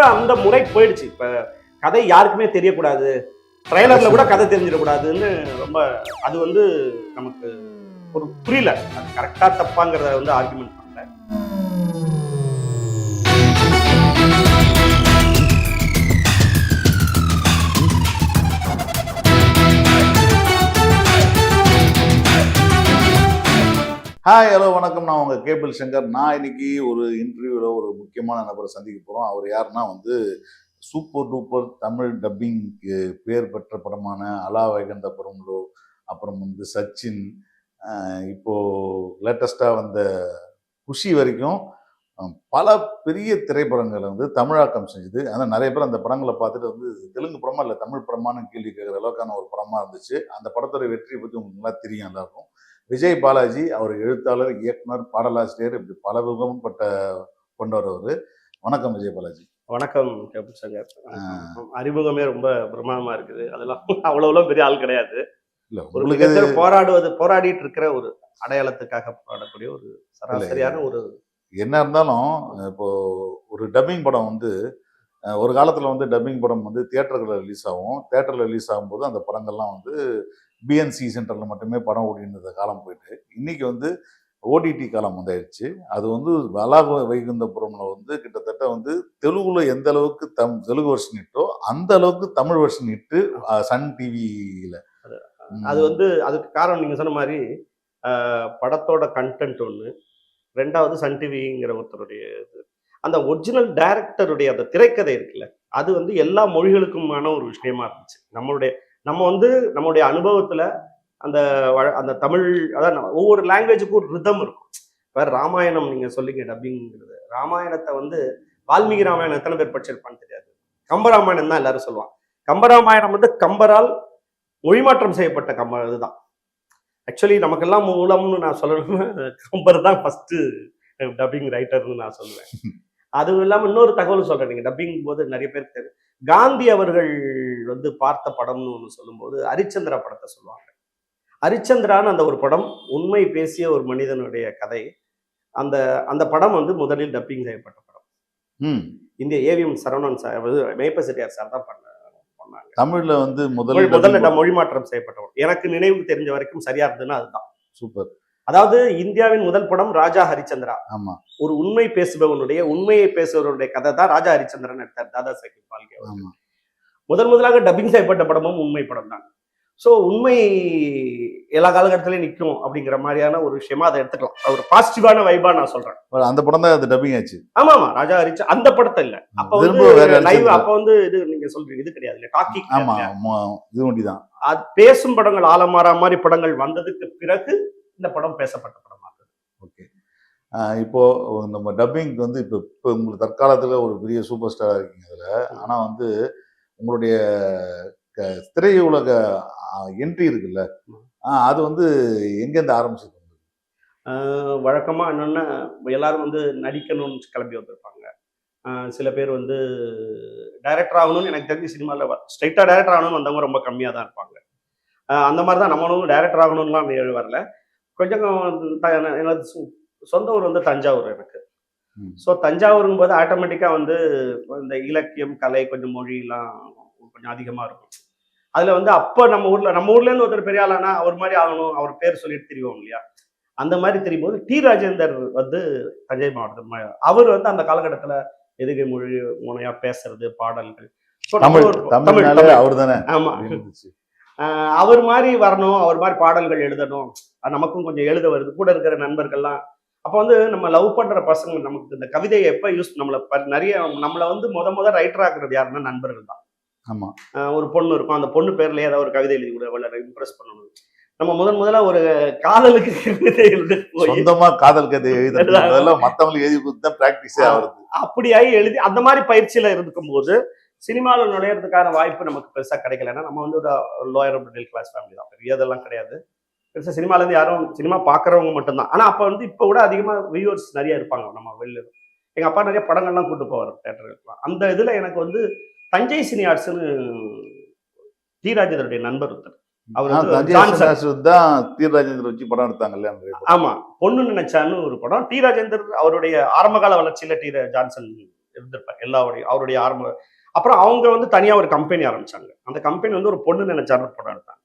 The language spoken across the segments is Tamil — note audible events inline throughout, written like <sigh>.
இப்போ அந்த முறை போயிடுச்சு. இப்ப கதை யாருக்குமே தெரியக்கூடாது. ட்ரைலர்ல கூட கதை தெரிஞ்சிடக்கூடாதுன்னு ரொம்ப அது வந்து நமக்கு ஒரு புரியல. அது கரெக்டா தப்பாங்கிறத வந்து ஆர்குமெண்ட் ஹாய் ஹலோ வணக்கம். நான் உங்கள் கேபிள் சங்கர் நான் இன்னைக்கு ஒரு இன்டர்வியூவில் ஒரு முக்கியமான நபரை சந்திக்க போகிறோம் அவர் யாருன்னா வந்து சூப்பர் டூப்பர் தமிழ் டப்பிங்க்கு பேர் பெற்ற படமான அலா வைகந்தபுரம்லோ அப்புறம் வந்து சச்சின் இப்போது இப்போ லேட்டஸ்ட்டாக வந்த குஷி வரைக்கும் பல பெரிய திரைப்படங்களை வந்து தமிழாக்கம் செஞ்சது. ஆனால் நிறைய பேர் அந்த படங்களை பார்த்துட்டு வந்து தெலுங்கு படமா இல்லை தமிழ் படமான்னு கேள்வி கேட்குற அளவுக்கான ஒரு படமாக இருந்துச்சு. அந்த படத்தோட வெற்றியை பற்றி உங்களுக்கு நல்லா தெரியும் எல்லாருக்கும். விஜய் பாலாஜி அவர் எழுத்தாளர் இயக்குனர் பாடலாசிரியர் இப்படி பல விதப்பட்ட கொண்டவர் அவர். வணக்கம் விஜய் பாலாஜி. வணக்கம் கேபிள் சங்கர். அறிமுகமே ரொம்ப பிரமாதமா இருக்குது. அதெல்லாம் <laughs> அவ்வளவுலாம் பெரிய ஆள் கிடையாது. இல்ல ஒரு போராடுவது போராடிட்டு இருக்கிற ஒரு அடையாளத்துக்காக போராடக்கூடிய ஒரு சராசரியான ஒரு என்ன இருந்தாலும் இப்போ ஒரு டப்பிங் படம் வந்து ஒரு காலத்தில் வந்து டப்பிங் படம் வந்து தியேட்டர்களில் ரிலீஸ் ஆகும். தேட்டரில் ரிலீஸ் ஆகும்போது அந்த படங்கள்லாம் வந்து பிஎன்சி சென்டரில் மட்டுமே படம் ஓடினது காலம் போயிட்டு இன்னைக்கு வந்து ஓடிடி காலம் வந்தாயிடுச்சு அது வந்து வலா வைகுந்தபுரம்ல வந்து கிட்டத்தட்ட வந்து தெலுங்குல எந்த அளவுக்கு தம் தெலுங்கு வருஷன் இட்டோ அந்த அளவுக்கு தமிழ் வருஷன் இட்டு சன் டிவியில அது வந்து அதுக்கு காரணம் நீங்க சொன்ன மாதிரி படத்தோட கண்டென்ட் ஒன்று ரெண்டாவது சன் டிவிங்கிற ஒருத்தருடைய இது. அந்த ஒரிஜினல் டைரக்டருடைய அந்த திரைக்கதை இருக்குல்ல அது வந்து எல்லா மொழிகளுக்குமான ஒரு விஷயமா இருந்துச்சு. நம்மளுடைய நம்ம வந்து நம்மளுடைய அனுபவத்துல அந்த அந்த தமிழ் அதான் ஒவ்வொரு லாங்குவேஜுக்கும் ஒரு ரிதம் இருக்கும். இப்போ ராமாயணம் நீங்க சொல்லிங்க டப்பிங்கிறது ராமாயணத்தை வந்து வால்மீகி ராமாயணம் எத்தனை பேர் படிச்சிருப்பான்னு தெரியாது. கம்பராமாயணம் தான் எல்லாரும் சொல்லுவாங்க. கம்பராமாயணம் வந்து கம்பரால் மொழிமாற்றம் செய்யப்பட்ட கம்ப இதுதான். ஆக்சுவலி நமக்கெல்லாம் மூலம்னு நான் சொல்லணும்னா கம்பர் தான் ஃபர்ஸ்ட் டப்பிங் ரைட்டர்னு நான் சொல்லுவேன். <laughs> அதுவும் இல்லாமல் இன்னொரு தகவல் சொல்றேன். நீங்க டப்பிங் போது நிறைய பேர் தெரியும். காந்தி அவர்கள் வந்து பார்த்த படம்னு ஒன்று சொல்லும்போது ஹரிச்சந்திரா படத்தை சொல்லுவாங்க. ஹரிச்சந்திரான்னு அந்த ஒரு படம் உண்மை பேசிய ஒரு மனிதனுடைய கதை. அந்த அந்த படம் வந்து முதலில் டப்பிங் செய்யப்பட்ட படம். இந்திய AVM Saravanan sir Meyyappa Chettiar sir தான் பண்ண பண்ணாங்க. தமிழ்ல வந்து முதல் முதல்ல dubbing ட- மொழி மாற்றம் செய்யப்பட்டவன் எனக்கு நினைவு தெரிஞ்ச வரைக்கும் சரியா இருந்ததுன்னா அதுதான். சூப்பர். அதாவது இந்தியாவின் முதல் படம் ராஜா ஹரிச்சந்திரா. ஆமா. ஒரு உண்மை பேசுபவனுடைய உண்மையை பேசுபவருடைய கதை தான் ராஜா ஹரிச்சந்திரன் எடுத்தார் தாதா சாஹிப் பால்கே முதல் முதலாக டப்பிங் செய்யப்பட்ட படமும் உண்மை படம் தான். ஸோ உண்மை எல்லா காலகட்டத்திலையும் நிற்கும் அப்படிங்கிற மாதிரியான ஒரு விஷயமா அதை எடுத்துக்கலாம். ஒரு பாசிட்டிவான வைபா நான் சொல்றேன். அந்த படம் தான் அது டப்பிங் ஆச்சு. ஆமா ஆமா. ராஜா ஹரிச்ச அந்த படத்தை இல்ல. அப்ப வந்து லைவ். அப்ப வந்து இது நீங்க சொல்றீங்க இது கிடையாது டாக்கி ஆமா இது ஒண்டிதான் அது பேசும் படங்கள் ஆலமாரா மாதிரி படங்கள் வந்ததுக்கு பிறகு இந்த படம் பேசப்பட்ட படமா இருக்கு. ஓகே இப்போ நம்ம டப்பிங் வந்து இப்போ இப்போ உங்களுக்கு தற்காலத்தில் ஒரு பெரிய சூப்பர் ஸ்டாராக இருக்கீங்க அதில். ஆனால் வந்து உங்களுடைய திரையுலக என்ட்ரி இருக்குல்ல அது வந்து எங்கேருந்து ஆரம்பிச்சது? ஆஹ் வழக்கமா என்னன்னா எல்லாரும் வந்து நடிக்கணும்னு கிளம்பி வந்திருப்பாங்க. சில பேர் வந்து டைரக்டர் ஆகணும்னு எனக்கு தெரிஞ்ச சினிமாவில் ஸ்ட்ரைட்டாக டைரக்டர் ஆகணும்னு வந்தவங்க ரொம்ப கம்மியாக தான் இருப்பாங்க அந்த மாதிரி தான் நம்மளும் டைரக்டர் ஆகணும்லாம் வரல. கொஞ்சம் எனது சொந்த ஊர் வந்து தஞ்சாவூர் எனக்கு. ஸோ தஞ்சாவூருங்கும் போது ஆட்டோமேட்டிக்காக வந்து இந்த இலக்கியம் கலை கொஞ்சம் மொழிலாம் கொஞ்சம் அதிகமாக இருக்கும். அதில் வந்து அப்போ நம்ம ஊரில் நம்ம ஊர்லேருந்து ஒருத்தர் பெரிய ஆளானா அவர் மாதிரி ஆகணும் அவர் பேர் சொல்லிட்டு தெரியும் இல்லையா? அந்த மாதிரி தெரியும் போது டி ராஜேந்தர் வந்து தஞ்சை மாவட்டம் அவர் வந்து அந்த காலகட்டத்தில் எதுகை மொழி முனையா பேசுறது பாடல்கள். அவர் தானே ஆமா. அவர் மாதிரி வரணும் அவர் மாதிரி பாடல்கள் எழுதணும். நமக்கும் கொஞ்சம் எழுத வருது. கூட இருக்கிற நண்பர்கள்லாம் அப்போ வந்து நம்ம லவ் பண்ற பசங்க நமக்கு இந்த கவிதையை எப்போ யூஸ் நம்மளை நிறைய நம்மளை வந்து முத முத ரைட்டர் ஆக்குறது யாருன்னா நண்பர்கள் தான். ஆமா. ஒரு பொண்ணு இருக்கும். அந்த பொண்ணு பேர்லயே ஏதாவது ஒரு கவிதை எழுதி கூட அவளை இம்ப்ரெஸ் பண்ணணும். நம்ம முதன் முதல்ல ஒரு காதலுக்கு கவிதை எழுத சொந்தமா காதல் கதை எழுதுறது. அதெல்லாம் மத்தவங்களுக்கு எழுதி கொடுத்து ப்ராக்டிஸே ஆகுது அப்படியாகி எழுதி அந்த மாதிரி பயிற்சியில இருக்கும்போது சினிமாவில் நுழையிறதுக்கான வாய்ப்பு நமக்கு பெருசா கிடைக்கல. ஏன்னா நம்ம வந்து ஒரு லோயர் மிடில் கிளாஸ் ஃபேமிலி தான். பெரிய இதெல்லாம் கிடையாது. பெருசா சினிமால இருந்து யாரும் சினிமா பாக்குறவங்க மட்டும்தான். ஆனா அப்ப வந்து இப்ப கூட அதிகமா வியூவர்ஸ் நிறைய இருப்பாங்க. நம்ம வெளில. எங்க அப்பா நிறைய படங்கள்லாம் கூட்டு போவார் தேட்டருக்குலாம் அந்த இதுல எனக்கு வந்து தஞ்சை சினி ஆர்ட்ஸ்னு டி ராஜேந்தருடைய நண்பர் ஒருத்தர். அவர் தான் தீர்ராஜேந்திர வச்சு படம் எடுத்தாங்கல்ல. ஆமா பொண்ணு நினைச்சான்னு ஒரு படம். டி ராஜேந்தர் அவருடைய ஆரம்பகால வளர்ச்சியில டி ஜான்சன் இருந்திருப்பார். எல்லாருடைய அவருடைய ஆரம்ப அப்புறம் அவங்க வந்து தனியா ஒரு கம்பெனி ஆரம்பிச்சாங்க. அந்த கம்பெனி வந்து ஒரு பொண்ணு நினைச்சாரு ஒரு படம் எடுத்தாங்க.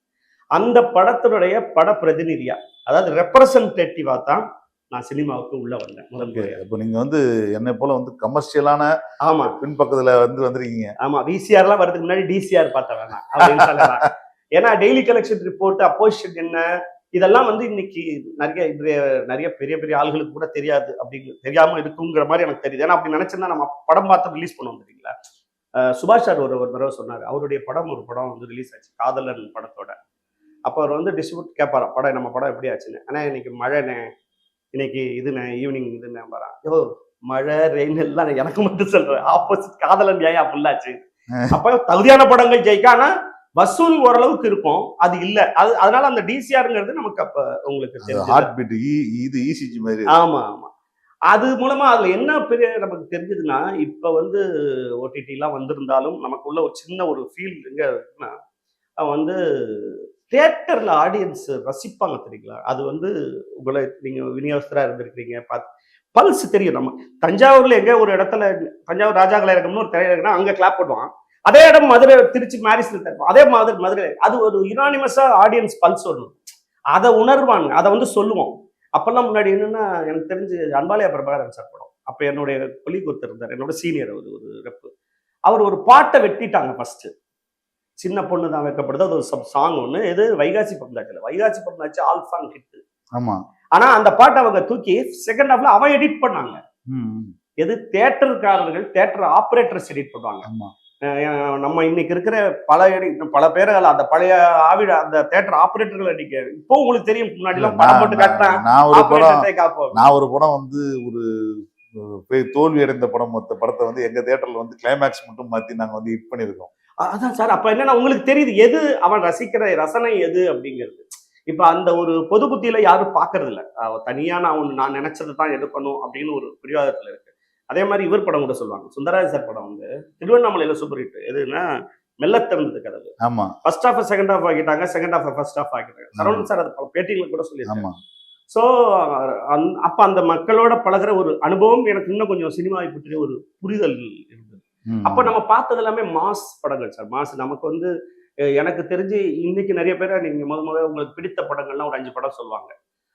அந்த படத்தினுடைய பட பிரதிநிதியா அதாவது ரெப்ரசன்டேட்டிவா தான் நான் சினிமாவுக்கு உள்ள வந்தேன் முதல். இப்போ நீங்க வந்து என்னை போல வந்து கமர்ஷியலான ஆமா. பின்பக்கத்துல வந்து வந்திருக்கீங்க. ஆமா விசிஆர் எல்லாம் வரதுக்கு முன்னாடி டிசிஆர் பார்த்த வேணாம் ஏன்னா டெய்லி கலெக்ஷன் ரிப்போர்ட் அப்போசிஷன் என்ன இதெல்லாம் வந்து இன்னைக்கு நிறைய இன்றைய நிறைய பெரிய பெரிய ஆளுகளுக்கு கூட தெரியாது அப்படின்னு தெரியாம இருக்குங்கிற மாதிரி எனக்கு தெரியுது. ஏன்னா அப்படி நினைச்சிருந்தா நம்ம படம் பார்த்து ரிலீஸ் பண்ணுவோம் தெரியுங்களா? சுபாஷ் சார் ஒரு ஒரு தடவை சொன்னார் அவருடைய படம் ஒரு படம் வந்து ரிலீஸ் ஆச்சு காதலன் படத்தோட. அப்போ அவர் வந்து டிஸ்ட்ரிபியூட் கேட்பாராம் படம் நம்ம படம் எப்படி ஆச்சுன்னு? ஆனா இன்னைக்கு மழைண்ணே. இன்னைக்கு இதுண்ணே ஈவினிங் இதுண்ணே வரான் யோ மழை ரெயின் எல்லாம் எனக்கு மட்டும் சொல்றேன். ஆப்போசிட் காதலன் ஏன் அப்படிலாச்சு அப்ப தகுதியான படங்கள் ஜெயிக்க ஆனா வசூல் ஓரளவுக்கு இருக்கும். அது இல்ல. அது அதனால அந்த டிசிஆருங்கிறது நமக்கு அப்ப உங்களுக்கு. ஹார்ட் பீட் இது இசிஜி மாதிரி ஆமா ஆமா. அது மூலமா அதுல என்ன பெரிய நமக்கு தெரிஞ்சதுன்னா இப்ப வந்து ஓடிடி எல்லாம் வந்திருந்தாலும் நமக்குள்ள ஒரு சின்ன ஒரு ஃபீல் எங்க இருக்குன்னா வந்து தேட்டரில் ஆடியன்ஸ் ரசிப்பாங்க தெரியுங்களா? அது வந்து உங்களை நீங்கள் விநியோகஸ்தராக இருந்திருக்கிறீங்க. பார்த்து பல்ஸ் தெரியும் நம்ம தஞ்சாவூரில் எங்கே ஒரு இடத்துல தஞ்சாவூர் ராஜா கலையரங்கம்னு ஒரு திரையரங்கம்னா அங்கே கிளாப் பண்ணுவான் அதே இடம் மதுரை திருச்சி மேரிஸ்ல இருக்கும் அதே மாதிரி மதுரை. அது ஒரு யுனானிமஸாக ஆடியன்ஸ் பல்ஸ் ஒன்று அதை உணர்வாங்க அதை வந்து சொல்லுவோம். அப்போல்லாம் முன்னாடி என்னென்னா எனக்கு தெரிஞ்சு அன்பாலயா பிரபாகரன் சார் படம். அப்போ என்னுடைய கொலி ஒருத்தர் இருந்தார். என்னோட சீனியர் ஒரு ஒரு ரெப்பு அவர் ஒரு பாட்டை வெட்டிட்டாங்க ஃபஸ்ட்டு சின்ன பொண்ணு தான் வைக்கப்படுது. அது ஒரு சப் சாங் ஒன்று இது Vaikasi பந்தாச்சில் Vaikasi Poranthachu all song hit ஆமா. ஆனா அந்த பாட்டை அவங்க தூக்கி செகண்ட் ஹாஃப்ல அவன் எடிட் பண்ணாங்க. எது? தேட்டருக்காரர்கள் தேட்டர் ஆப்ரேட்டர்ஸ் எடிட் பண்ணுவாங்க. நம்ம இன்னைக்கு இருக்கிற பல பல பேர்கள் அந்த பழைய ஆவிட அந்த தேட்டர் ஆப்ரேட்டர்கள் அடிக்க இப்போ உங்களுக்கு தெரியும். முன்னாடி எல்லாம் படம் போட்டு காட்டினா நான் ஒரு படம் நான் ஒரு படம் வந்து ஒரு தோல்வி அடைந்த படம் மொத்த படத்தை வந்து எங்க தியேட்டர்ல வந்து கிளைமேக்ஸ் மட்டும் மாத்தி நாங்க வந்து ஹிட் பண்ணிருக்கோம் அதான் சார். அப்ப என்னன்னா உங்களுக்கு தெரியுது எது அவன் ரசிக்கிற ரசனை எது அப்படிங்கிறது. இப்ப அந்த ஒரு பொது புத்தியில யாரும் பாக்குறது இல்ல அவ தனியா நான் ஒண்ணு நான் நினைச்சதை தான் எடுக்கணும் அப்படின்னு ஒரு பிரிவாதத்துல இருக்கு. அதே மாதிரி இவர் படம் கூட சொல்லுவாங்க. சுந்தரராஜ் சார் படம் வந்து திருவண்ணாமலையில சூப்பர் ஹிட். எதுன்னா மெல்ல திறந்தது கதவு. ஆமா. ஃபர்ஸ்ட் ஹாஃப் செகண்ட் ஹாஃப் ஆக்கிட்டாங்க. செகண்ட் ஹாஃப் ஃபர்ஸ்ட் ஹாஃப் ஆக்கிட்டாங்க. சரவணன் சார் அது பேட்டிகளை கூட சொல்லியிருக்காங்க ஸோ அப்ப அந்த மக்களோட பழகுற ஒரு அனுபவம் எனக்கு இன்னும் கொஞ்சம் சினிமாவை பற்றிய ஒரு புரிதல் இருந்தது. அப்ப நம்ம பார்த்தது எல்லாமே மாஸ் படங்கள் சார். மாஸ் நமக்கு வந்து எனக்கு தெரிஞ்சு இன்னைக்கு நிறைய பேரை நீங்க முத முத உங்களுக்கு பிடித்த படங்கள்லாம் ஒரு அஞ்சு படம் சொல்லுவாங்க.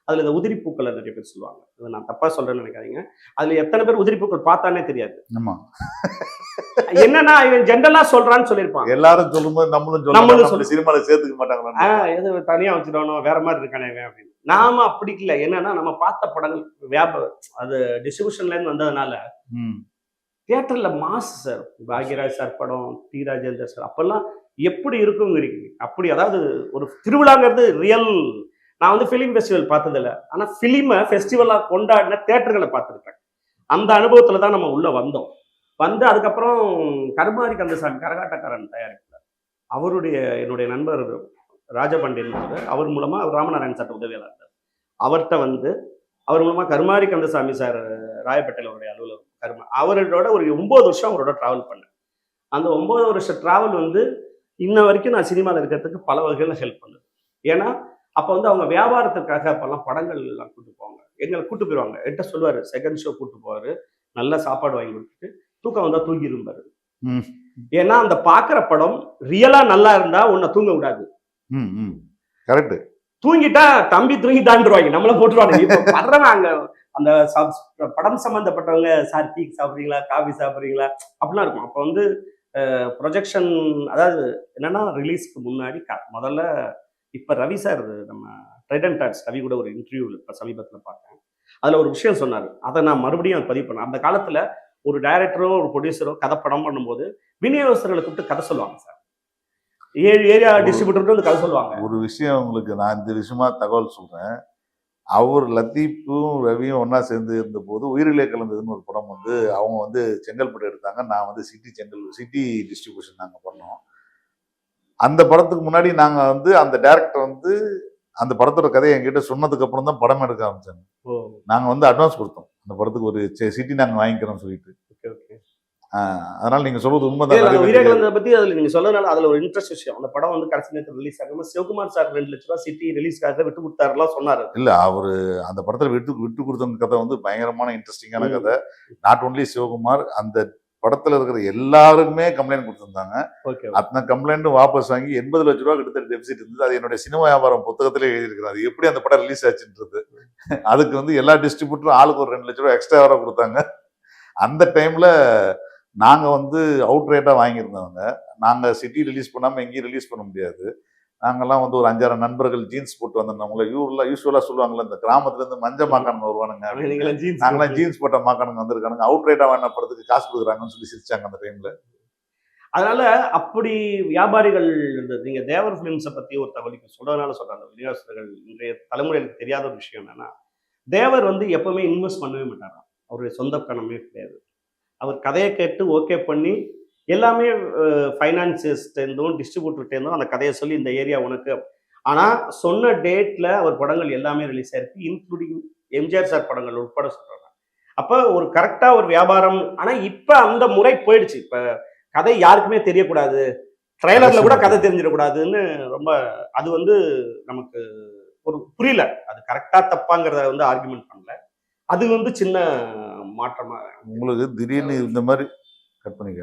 அதுல இந்த உதிரி பூக்களை நிறைய பேர் சொல்லுவாங்க. இது நான் தப்பா சொல்றேன்னு நினைக்காதீங்க. அதுல எத்தனை பேர் உதிரி பூக்கள் பார்த்தானே தெரியாது. ஆமா. என்னன்னா இவன் ஜென்ரலா சொல்றான்னு சொல்லியிருப்பான். எல்லாரும் சொல்லும்போது நம்மளும் நம்மளும் நம்ம சினிமால சேர்த்துக்க மாட்டாங்களா ஆஹ் எது தனியா வச்சிடணும் வேற மாதிரி இருக்கானே அப்படின்னு. நாம அப்படி இல்லை. என்னன்னா நம்ம பார்த்த படங்கள் வியாபாரம் அது டிஸ்ட்ரிபியூஷன்ல இருந்து வந்ததுனால தேட்டரில் மாஸ் சார் பாக்யராஜ் சார் படம் டி. ராஜேந்தர் சார் அப்போல்லாம் எப்படி இருக்குங்கிறீங்க. அப்படி அதாவது ஒரு திருவிழாங்கிறது ரியல் நான் வந்து ஃபிலிம் ஃபெஸ்டிவல் பார்த்ததில்ல. ஆனால் ஃபிலிமை ஃபெஸ்டிவலாக கொண்டாடின தேட்டர்களை பார்த்துருக்கேன் அந்த அனுபவத்தில் தான் நம்ம உள்ளே வந்தோம். வந்து அதுக்கப்புறம் கருமாரி கந்தசாமி கரகாட்டக்காரன் தயாரிப்பார். அவருடைய என்னுடைய நண்பர் ராஜபாண்டியன் அவர் மூலமாக அவர் ராமநாராயண் சார் உதவியாளர். இருந்தார் அவர்கிட்ட வந்து அவர் மூலமாக கருமாரி கந்தசாமி சார் ராயப்பேட்டையில் அவருடைய அலுவலகம் கருமா. அவரோட ஒரு ஒன்பது வருஷம் அவரோட டிராவல் பண்ணேன். அந்த ஒன்பது வருஷம் டிராவல் வந்து இன்ன வரைக்கும் நான் சினிமாவில் இருக்கிறதுக்கு பல வகையில் ஹெல்ப் பண்ணுது. ஏன்னா அப்போ வந்து அவங்க வியாபாரத்துக்காக அப்போல்லாம் படங்கள் எல்லாம் கூட்டு போவாங்க. எங்களை கூட்டு போயிடுவாங்க என்கிட்ட சொல்லுவார் செகண்ட் ஷோ கூட்டு போவார். நல்ல சாப்பாடு வாங்கி கொடுத்துட்டு தூக்கம் வந்தால் தூங்கிருப்பாரு ம். ஏன்னா அந்த பார்க்குற படம் ரியலா நல்லா இருந்தா உன்னை தூங்க விடாது. கரெக்ட் தூங்கிட்டா தம்பி தூங்கி தாண்டுருவாங்க நம்மள போட்டுருவாங்க இப்ப வர்றவன் அங்க அந்த படம் சம்பந்தப்பட்டவங்க சார் டீ சாப்பிடுறீங்களா காஃபி சாப்பிடுறீங்களா? அப்படிலாம் இருக்கும். அப்போ வந்து ப்ரொஜெக்ஷன் அதாவது என்னன்னா ரிலீஸ்க்கு முன்னாடி முதல்ல இப்ப ரவி சார் நம்ம ட்ரைடன் டாட்ஸ் ரவி கூட ஒரு இன்டர்வியூ இப்ப சமீபத்துல பார்த்தேன். அதுல ஒரு விஷயம் சொன்னாரு. அதை நான் மறுபடியும் பதிவு பண்ணேன் அந்த காலத்துல ஒரு டைரக்டரோ ஒரு ப்ரொடியூசரோ கதை படம் பண்ணும்போது விநியோகஸ்தர்களை கூப்பிட்டு கதை சொல்லுவாங்க சார். ஏழு ஏரியா டிஸ்ட்ரிபியூட்டர் வந்து கதை சொல்லுவாங்க. ஒரு விஷயம் உங்களுக்கு நான் இந்த விஷயமா தகவல் சொல்றேன். அவர் லத்தீப்பும் ரவியும் ஒண்ணா சேர்ந்து இருந்தபோது உயிரிலே கலந்ததுன்னு ஒரு படம் வந்து அவங்க வந்து செங்கல்பட்டு எடுத்தாங்க. நான் வந்து சிட்டி செங்கல் சிட்டி டிஸ்ட்ரிபியூஷன் நாங்கள் பண்ணோம். அந்த படத்துக்கு முன்னாடி நாங்கள் வந்து அந்த டேரக்டர் வந்து அந்த படத்தோட கதையை என்கிட்ட சொன்னதுக்கு அப்புறம் தான் படம் எடுக்க ஆரம்பிச்சாங்க. நாங்கள் வந்து அட்வான்ஸ் கொடுத்தோம். அந்த படத்துக்கு ஒரு சிட்டி நாங்கள் வாங்கிக்கிறோம் சொல்லிட்டு. அதனால நீங்க சொல்றது உண்மைதான். அந்த நிறைய உயிரை பேருக்கு. கலந்ததை பத்தி அதுல நீங்க சொல்லனால அதுல ஒரு இன்ட்ரெஸ்ட் விஷயம். அந்த படம் வந்து கடைசி நேரத்தில் ரிலீஸ் ஆகும் சிவகுமார் சார் ரெண்டு லட்ச ரூபாய் சிட்டி ரிலீஸ்க்காக விட்டு கொடுத்தாருலாம் சொன்னாரு. இல்ல அவரு அந்த படத்துல விட்டு விட்டு கொடுத்தவங்க கதை வந்து பயங்கரமான இன்ட்ரெஸ்டிங்கான. கதை. நாட் ஒன்லி சிவகுமார் அந்த படத்துல இருக்கிற எல்லாருக்குமே கம்ப்ளைண்ட் கொடுத்திருந்தாங்க. அத்தனை கம்ப்ளைண்ட்டும் வாபஸ் வாங்கி எண்பது லட்ச ரூபா கிட்டத்தட்ட டெபிசிட் இருந்தது. அது என்னுடைய சினிமா வியாபாரம் புத்தகத்திலே எழுதியிருக்கிறார். அது எப்படி அந்த படம் ரிலீஸ் ஆச்சுன்றது. அதுக்கு வந்து எல்லா டிஸ்ட்ரிபியூட்டரும் ஆளுக்கு ஒரு ரெண்டு லட்ச ரூபா எக்ஸ்ட்ரா வர கொடுத்தாங்க. அந்த டைம்ல நாங்க வந்து அவுட் ரேட்டா வாங்கியிருந்தவங்க. நாங்க சிட்டி ரிலீஸ் பண்ணாம எங்கேயும் ரிலீஸ் பண்ண முடியாது. நாங்கெல்லாம் வந்து ஒரு அஞ்சாறு நண்பர்கள் ஜீன்ஸ் போட்டு வந்திருந்தவங்கள யூர்ல யூஸ்வலா சொல்லுவாங்கல்ல இந்த கிராமத்துல இருந்து மஞ்ச மாக்கானுங்க வருவானுங்க. அப்படின்னு. நீங்களாம் ஜீன்ஸ் போட்ட மாக்கானுங்க வந்திருக்கானுங்க. அவுட் ரேட்டா வாங்கின படத்துக்கு காசு கொடுக்குறாங்கன்னு சொல்லி சிரிச்சாங்க அந்த டைம்ல அதனால அப்படி வியாபாரிகள் இருந்தது நீங்க தேவர் பிலிம்ஸை பத்தி ஒரு தகவலுக்கு சொல்றதுனால சொல்றாங்க. விநியோகஸ்தர்கள் இன்றைய தலைமுறைகளுக்கு தெரியாத ஒரு விஷயம் என்னன்னா தேவர் வந்து எப்பவுமே இன்வெஸ்ட் பண்ணவே மாட்டாராம். அவருடைய சொந்த பணமே கிடையாது. அவர் கதையை கேட்டு ஓகே பண்ணி எல்லாமே ஃபைனான்சியஸ்டேருந்தும் டிஸ்ட்ரிபியூட்டர்ட்டேருந்தும் அந்த கதையை சொல்லி இந்த ஏரியா உனக்கு. ஆனால் சொன்ன டேட்ல அவர் படங்கள் எல்லாமே ரிலீஸ் ஆயிருக்கு இன்க்ளூடிங் எம்ஜிஆர் சார் படங்கள் உட்பட சொல்றாங்க அப்போ ஒரு கரெக்டாக ஒரு வியாபாரம் ஆனால் இப்போ அந்த முறை போயிடுச்சு. இப்போ கதை யாருக்குமே தெரியக்கூடாது. ட்ரைலர்ல கூட கதை தெரிஞ்சிடக்கூடாதுன்னு ரொம்ப அது வந்து நமக்கு ஒரு புரியல. அது கரெக்டா தப்பாங்கிறத வந்து ஆர்குமெண்ட் பண்ணல. அது வந்து சின்ன மாற்றமா உங்களுக்கு திடீர்னு இந்த மாதிரி கட் பண்ணிக்க.